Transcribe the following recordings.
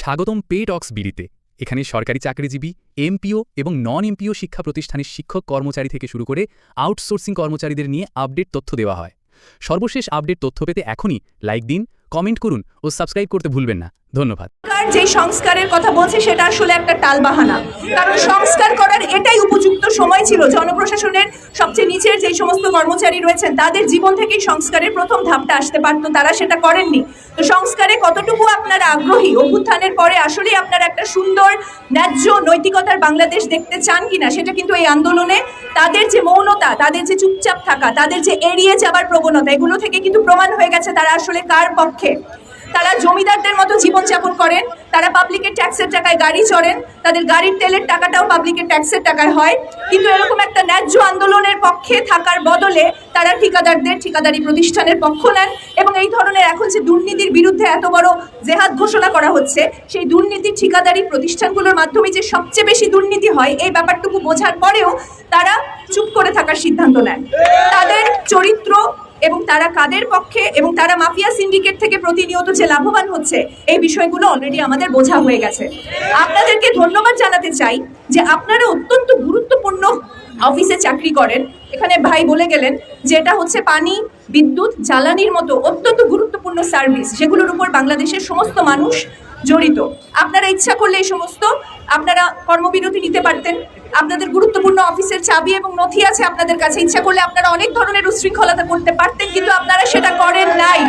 স্বাগতম পে টক্স বিডিতে। এখানে সরকারি চাকরিজীবী, এমপিও এবং নন এমপিও শিক্ষা প্রতিষ্ঠানের শিক্ষক কর্মচারী থেকে শুরু করে আউটসোর্সিং কর্মচারীদের নিয়ে আপডেট তথ্য দেওয়া হয়। সর্বশেষ আপডেট তথ্য পেতে এখনই লাইক দিন, কমেন্ট করুন ও সাবস্ক্রাইব করতে ভুলবেন না। ধন্যবাদ। যে সংস্কারের কথা বলছে, সেটা আসলে একটা টালবাহানা। কারণ সংস্কার করার এটাই উপযুক্ত সময় ছিল। জনপ্রশাসনের সবচেয়ে নিচের যে সমস্ত কর্মচারী রয়েছেন, তাদের জীবন থেকেই সংস্কারের প্রথম ধাপটা আসতে পারতো। তারা সেটা করেননি। তো সংস্কারে কতটুকু আপনারা আগ্রহী? অভ্যুত্থানের পরে আসলেই আপনারা একটা সুন্দর, ন্যায্য নৈতিকতার বাংলাদেশ দেখতে চান কিনা, সেটা কিন্তু এই আন্দোলনে তাদের যে মৌনতা, তাদের যে চুপচাপ থাকা, তাদের যে এড়িয়ে যাবার প্রবণতা, এগুলো থেকে কিন্তু প্রমাণ হয়ে গেছে তারা আসলে কার পক্ষে। তারা জমিদারদের মতো জীবনযাপন করেন, তারা পাবলিকের ট্যাক্সের টাকায় গাড়ি চড়েন, তাদের গাড়ির তেলের টাকাটাও পাবলিকের ট্যাক্সের টাকায় হয়। কিন্তু এরকম একটা ন্যায্য আন্দোলনের পক্ষে থাকার বদলে তারা ঠিকাদারদের ঠিকাদারি প্রতিষ্ঠানের পক্ষ নেন এবং এই ধরনের এখন যে দুর্নীতির বিরুদ্ধে এত বড় জেহাদ ঘোষণা করা হচ্ছে, সেই দুর্নীতির ঠিকাদারি প্রতিষ্ঠানগুলোর মাধ্যমে যে সবচেয়ে বেশি দুর্নীতি হয়, এই ব্যাপারটুকু বোঝার পরেও তারা চুপ করে থাকার সিদ্ধান্ত নেন। তাদের চরিত্র এবং তারা কাদের পক্ষে এবং তারা মাফিয়া সিন্ডিকেট থেকে প্রতিনিয়ত যে লাভবান হচ্ছে, এই বিষয়গুলো অলরেডি আমাদের বোঝা হয়ে গেছে। আপনাদেরকে ধন্যবাদ জানাতে চাই যে আপনারা অত্যন্ত গুরুত্বপূর্ণ অফিসে চাকরি করেন। এখানে ভাই বলে গেলেন যে এটা হচ্ছে পানি, বিদ্যুৎ, জ্বালানির মতো অত্যন্ত গুরুত্বপূর্ণ সার্ভিস যেগুলোর উপর বাংলাদেশের সমস্ত মানুষ জড়িত। আপনারা ইচ্ছা করলে এই সমস্ত আপনারা কর্মবিরতি নিতে পারতেন। আপনাদের গুরুত্বপূর্ণ অফিসের চাবি এবং নথি আছে আপনাদের কাছে। ইচ্ছা করলে আপনারা অনেক ধরনের উশৃঙ্খলতা করতে পারতেন, কিন্তু আপনারা সেটা করেন নাই।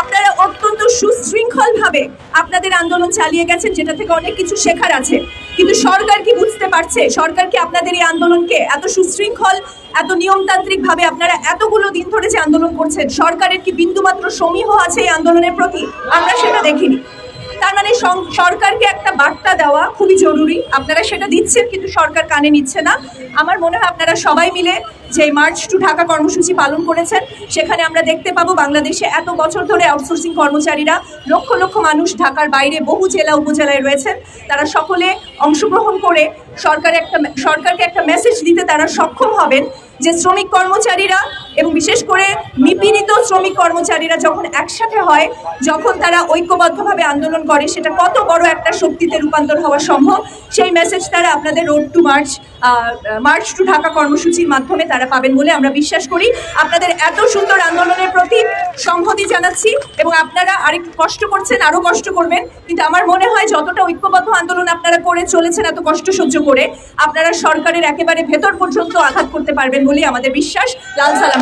আপনারা অত্যন্ত সুশৃঙ্খলভাবে আপনাদের আন্দোলন চালিয়ে গেছেন, যেটা থেকে অনেক কিছু শেখার আছে। কিন্তু সরকার কি বুঝতে পারছে? সরকার কি আপনাদের এই আন্দোলনকে এত সুশৃঙ্খল, এত নিয়মতান্ত্রিকভাবে আপনারা এতগুলো দিন ধরে যে আন্দোলন করছেন, সরকারের কি বিন্দুমাত্র সমীহ আছে এই আন্দোলনের প্রতি? আমরা সেটা দেখিনি। সরকারকে একটা বার্তা দেওয়া খুবই জরুরি। আপনারা সেটা দিচ্ছেন, কিন্তু সরকার কানে নিচ্ছে না। আমার মনে হয় আপনারা সবাই মিলে যে মার্চ টু ঢাকা কর্মসূচি পালন করেছেন, সেখানে আমরা দেখতে পাবো বাংলাদেশে এত বছর ধরে আউটসোর্সিং কর্মচারীরা লক্ষ লক্ষ মানুষ ঢাকার বাইরে বহু জেলা উপজেলায় রয়েছেন। তারা সকলে অংশগ্রহণ করে সরকার একটা সরকারকে একটা মেসেজ দিতে তারা সক্ষম হবেন যে শ্রমিক কর্মচারীরা এবং বিশেষ করে নিপীড়িত শ্রমিক কর্মচারীরা যখন একসাথে হয়, যখন তারা ঐক্যবদ্ধভাবে আন্দোলন করে, সেটা কত বড় একটা শক্তিতে রূপান্তর হওয়া সম্ভব, সেই মেসেজ তারা আপনাদের road to march march to Dhaka কর্মসূচির মাধ্যমে তারা পাবেন বলে আমরা বিশ্বাস করি। আপনাদের এত সুন্দর আন্দোলনের প্রতি সংহতি জানাচ্ছি এবং আপনারা আরেকটু কষ্ট করছেন আরও কষ্ট করবেন, কিন্তু আমার মনে হয় যতটা ঐক্যবদ্ধ আন্দোলন আপনারা করে চলেছেন, এত কষ্ট সহ্য করে আপনারা সরকারের একেবারে ভেতর পর্যন্ত আঘাত করতে পারবেন বলেই আমাদের বিশ্বাস। লাল সালাম।